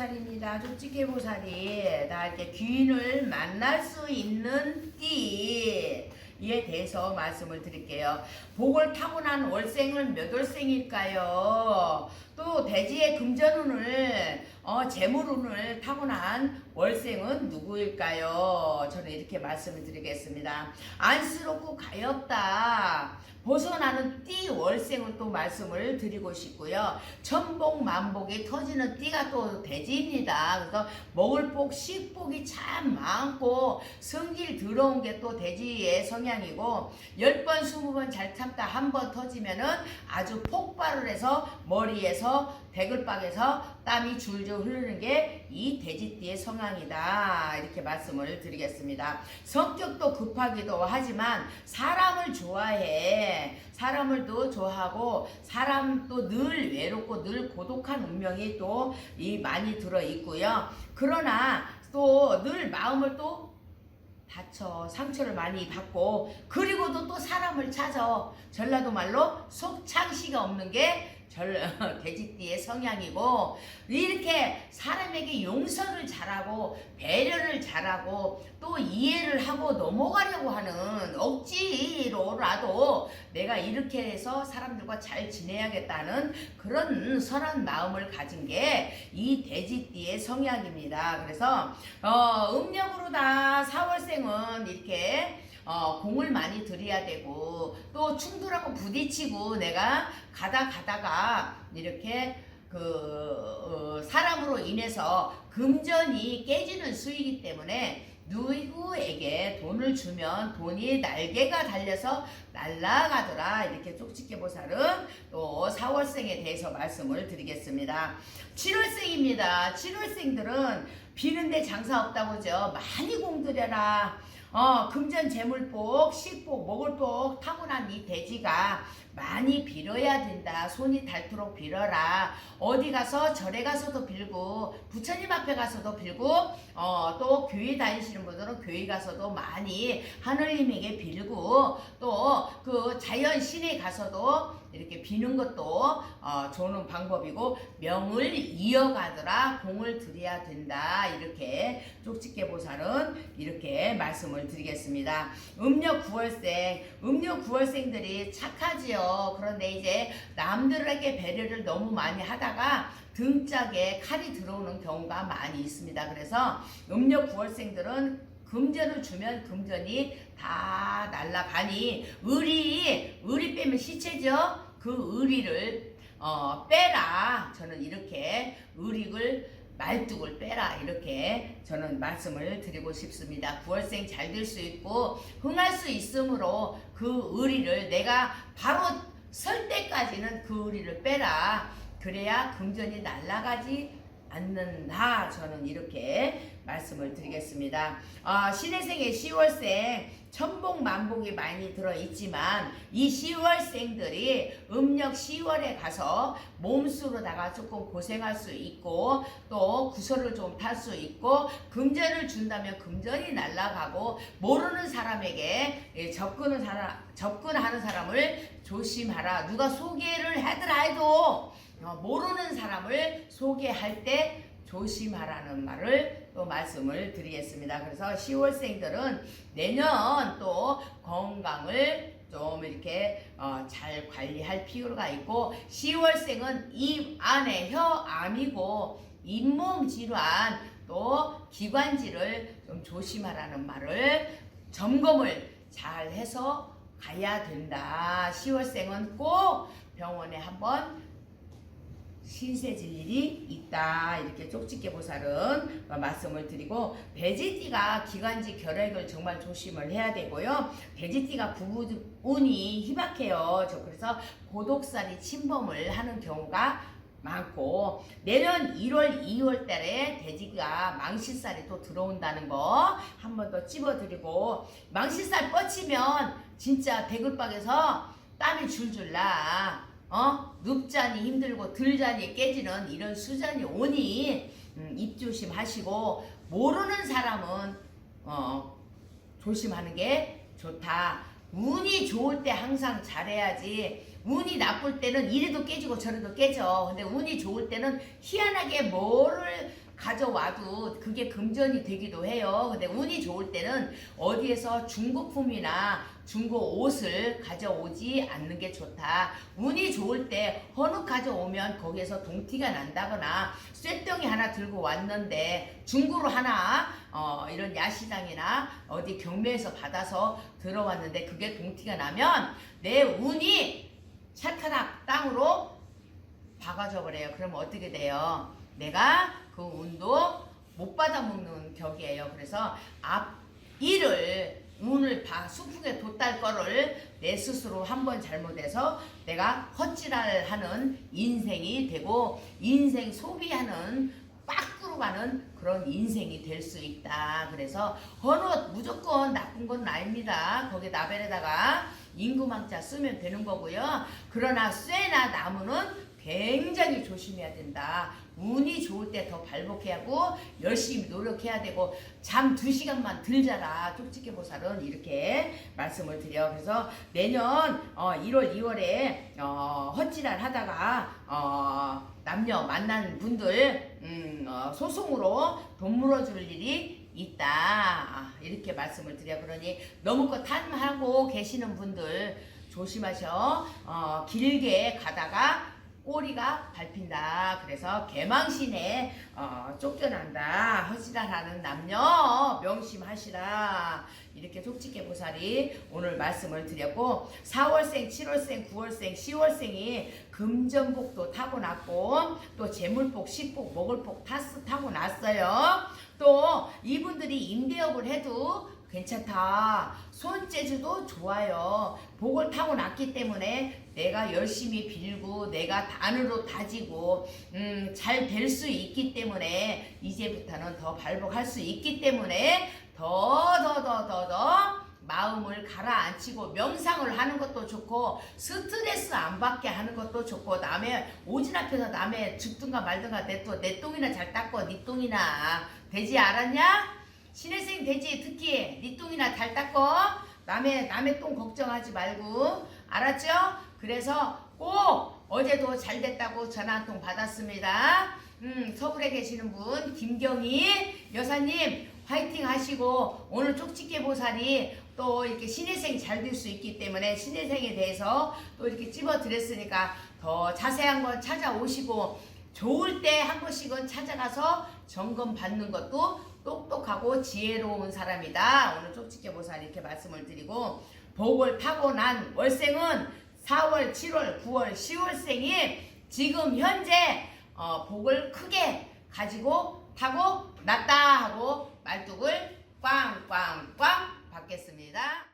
쪽지게보살입니다. 쪽지게보살이 다 이렇게 귀인을 만날 수 있는 띠. 이에 대해서 말씀을 드릴게요. 복을 타고난 월생은 몇 월생일까요? 또 대지의 금전운을 어, 재물운을 타고난 월생은 누구일까요? 저는 이렇게 말씀을 드리겠습니다. 안쓰럽고 가엾다. 벗어나는 띠 월생을 또 말씀을 드리고 싶고요. 천복 만복이 터지는 띠가 또 돼지입니다. 그래서 먹을 복, 식복이 참 많고 성질 들어온 게또 돼지의 성향이고 10번, 20번 잘 참다 한 번 터지면은 아주 폭발을 해서 머리에서 대글박에서 땀이 줄줄 흐르는 게 이 돼지띠의 성향이다. 이렇게 말씀을 드리겠습니다. 성격도 급하기도 하지만 사람을 좋아해. 사람을 또 좋아하고 사람도 늘 외롭고 늘 고독한 운명이 또 이 많이 들어 있고요. 그러나 또 늘 마음을 또 다쳐 상처를 많이 받고 그리고도 또 사람을 찾아 전라도 말로 속창시가 없는 게 절, 돼지띠의 성향이고 이렇게 사람에게 용서를 잘하고 배려를 잘하고 또 이해를 하고 넘어가려고 하는 억지로라도 내가 이렇게 해서 사람들과 잘 지내야겠다는 그런 선한 마음을 가진 게 이 돼지띠의 성향입니다. 그래서 어, 음력으로 다 4월생은 이렇게 어, 공을 많이 들여야 되고 또 충돌하고 부딪히고 내가 가다 가다가 이렇게 그 어, 사람으로 인해서 금전이 깨지는 수이기 때문에 누구에게 돈을 주면 돈이 날개가 달려서 날아가더라 이렇게 쪽집게 보살은 또 4월생에 대해서 말씀을 드리겠습니다. 7월생입니다. 7월생들은 비는데 장사 없다고죠. 많이 공들여라. 어, 금전 재물복, 식복, 먹을복 타고난 이 돼지가 많이 빌어야 된다. 손이 닳도록 빌어라. 어디 가서 절에 가서도 빌고 부처님 앞에 가서도 빌고 어, 또 교회 다니시는 분들은 교회 가서도 많이 하늘님에게 빌고 또 그 자연 신에 가서도 이렇게 비는 것도 어, 좋은 방법이고 명을 이어가더라 공을 들여야 된다 이렇게 쪽집게 보살은 이렇게 말씀을 드리겠습니다. 음력 9월생 음력 9월생들이 착하지요. 그런데 이제 남들에게 배려를 너무 많이 하다가 등짝에 칼이 들어오는 경우가 많이 있습니다. 그래서 음력 9월생들은 금전을 주면 금전이 다 날라가니 의리 의리 빼면 시체죠. 그 의리를 어, 빼라. 저는 이렇게 의리를 말뚝을 빼라 이렇게 저는 말씀을 드리고 싶습니다. 9월생 잘 될 수 있고 흥할 수 있으므로 그 의리를 내가 바로 설 때까지는 그 의리를 빼라. 그래야 금전이 날아가지 않는다. 저는 이렇게 말씀을 드리겠습니다. 아, 신혜생의 10월생 천복 만복이 많이 들어 있지만 이 10월생들이 음력 10월에 가서 몸수로다가 조금 고생할 수 있고 또 구설을 좀 탈 수 있고 금전을 준다면 금전이 날아가고 모르는 사람에게 예, 접근은 사람 접근하는 사람을 조심하라. 누가 소개를 하더라 해도 어, 모르는 사람을 소개할 때 조심하라는 말을 또 말씀을 드리겠습니다. 그래서 10월생들은 내년 또 건강을 좀 이렇게 어, 잘 관리할 필요가 있고 10월생은 입 안에 혀암이고 잇몸 질환 또 기관지를 좀 조심하라는 말을 점검을 잘 해서 가야 된다. 10월생은 꼭 병원에 한번 신세질 일이 있다. 이렇게 쪽집게 보살은 말씀을 드리고 돼지띠가 기관지 결핵을 정말 조심을 해야 되고요. 돼지띠가 부부운이 희박해요. 저 그래서 고독살이 침범을 하는 경우가 많고 내년 1월 2월 달에 돼지가 망신살이 또 들어온다는 거 한 번 더 찝어드리고 망신살 뻗치면 진짜 대글박에서 땀이 줄줄 나 어? 눕자니 힘들고 들자니 깨지는 이런 수잔이 오니 음, 입 조심하시고 모르는 사람은 어, 조심하는 게 좋다. 운이 좋을 때 항상 잘해야지. 운이 나쁠 때는 이래도 깨지고 저래도 깨져. 근데 운이 좋을 때는 희한하게 뭐를 가져와도 그게 금전이 되기도 해요. 근데 운이 좋을 때는 어디에서 중고품이나 중고 옷을 가져오지 않는 게 좋다. 운이 좋을 때 헌옷 가져오면 거기에서 동티가 난다거나 쇳덩이 하나 들고 왔는데 중고로 하나 어, 이런 야시장이나 어디 경매에서 받아서 들어왔는데 그게 동티가 나면 내 운이 찰카닥 땅으로 박아져 버려요. 그럼 어떻게 돼요? 내가 그 운도 못 받아먹는 격이에요. 그래서 앞 일을 운을 봐 수풍에 돛달 거를 내 스스로 한 번 잘못해서 내가 헛질하는 인생이 되고 인생 소비하는 빠꾸로 가는 그런 인생이 될 수 있다. 그래서 헌옷 무조건 나쁜 건 아닙니다. 거기 나벨에다가 임금왕자 쓰면 되는 거고요. 그러나 쇠나 나무는 굉장히 조심해야 된다. 운이 좋을 때 더 발복해야 하고 열심히 노력해야 되고 잠 두 시간만 들 자라. 쪽집게 보살은 이렇게 말씀을 드려. 그래서 내년 어, 1월 2월에 어, 헛질을 하다가 어, 남녀 만난 분들 음, 어, 소송으로 돈 물어줄 일이 있다. 아, 이렇게 말씀을 드려. 그러니 너무 것 탓하고 계시는 분들 조심하셔. 어, 길게 가다가 꼬리가 밟힌다. 그래서 개망신에 어, 쫓겨난다. 허지랄하는 남녀 명심하시라. 이렇게 속직계 보살이 오늘 말씀을 드렸고 4월생, 7월생, 9월생, 10월생이 금전복도 타고났고 또 재물복, 식복, 먹을복 타스 타고났어요. 또 이분들이 임대업을 해도 괜찮다. 손재주도 좋아요. 복을 타고 났기 때문에 내가 열심히 빌고 내가 단으로 다지고 음, 잘 될 수 있기 때문에 이제부터는 더 발복할 수 있기 때문에 더 더 더 더 더 마음을 가라앉히고 명상을 하는 것도 좋고 스트레스 안 받게 하는 것도 좋고 남의 오진 앞에서 남의 죽든가 말든가 내, 또, 내 똥이나 잘 닦고 네 똥이나 되지 않았냐? 신혜생 돼지 특히 네 똥이나 잘 닦어 남의 남의 똥 걱정하지 말고 알았죠? 그래서 꼭 어제도 잘 됐다고 전화 한 통 받았습니다. 음 서울에 계시는 분 김경희 여사님 화이팅 하시고 오늘 쪽집게 보살이 또 이렇게 신혜생 잘 될 수 있기 때문에 신혜생에 대해서 또 이렇게 찝어 드렸으니까 더 자세한 건 찾아오시고 좋을 때 한 번씩은 찾아가서 점검 받는 것도 똑똑하고 지혜로운 사람이다. 오늘 쪽집게 보살 이렇게 말씀을 드리고 복을 타고난 월생은 4월, 7월, 9월, 10월생이 지금 현재 어, 복을 크게 가지고 타고 났다 하고 말뚝을 꽝꽝꽝 받겠습니다.